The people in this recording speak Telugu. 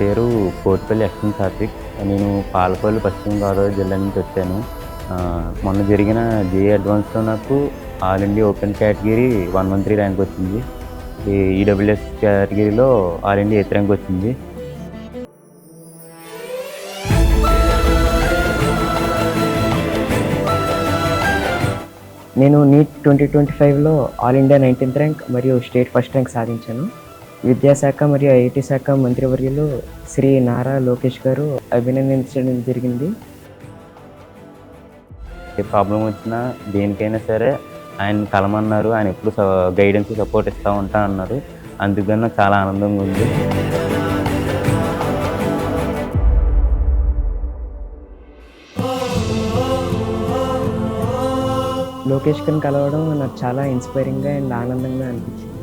పేరు కోటిపల్లి అశ్విన్ సాత్విక్. నేను పాలకొల్లు పశ్చిమ గోదావరి జిల్లా నుంచి వచ్చాను. మొన్న జరిగిన జేఈ అడ్వాన్స్లో నాకు all India open category one one three rank వచ్చింది. ఈ ఈడబ్ల్యూఎస్ కేటగిరీలో ఆల్ ఇండియా ఎయిత్ ర్యాంక్ వచ్చింది. నేను నీట్ ట్వంటీ ట్వంటీ ఫైవ్లో ఆల్ ఇండియా నైన్టీన్త్ ర్యాంక్ మరియు స్టేట్ ఫస్ట్ ర్యాంక్ సాధించాను. విద్యాశాఖ మరియు ఐఐటి శాఖ మంత్రివర్యులు శ్రీ నారా లోకేష్ గారు అభినందించడం జరిగింది. ఏ ప్రాబ్లం వచ్చినా దేనికైనా సరే ఆయన కలమన్నారు ఆయన ఎప్పుడు గైడెన్స్ సపోర్ట్ ఇస్తూ ఉంటా అన్నారు. అందుకని నాకు చాలా ఆనందంగా ఉంది. లోకేష్ గారిని కలవడం నాకు చాలా ఇన్స్పైరింగ్గా అండ్ ఆనందంగా అనిపించింది.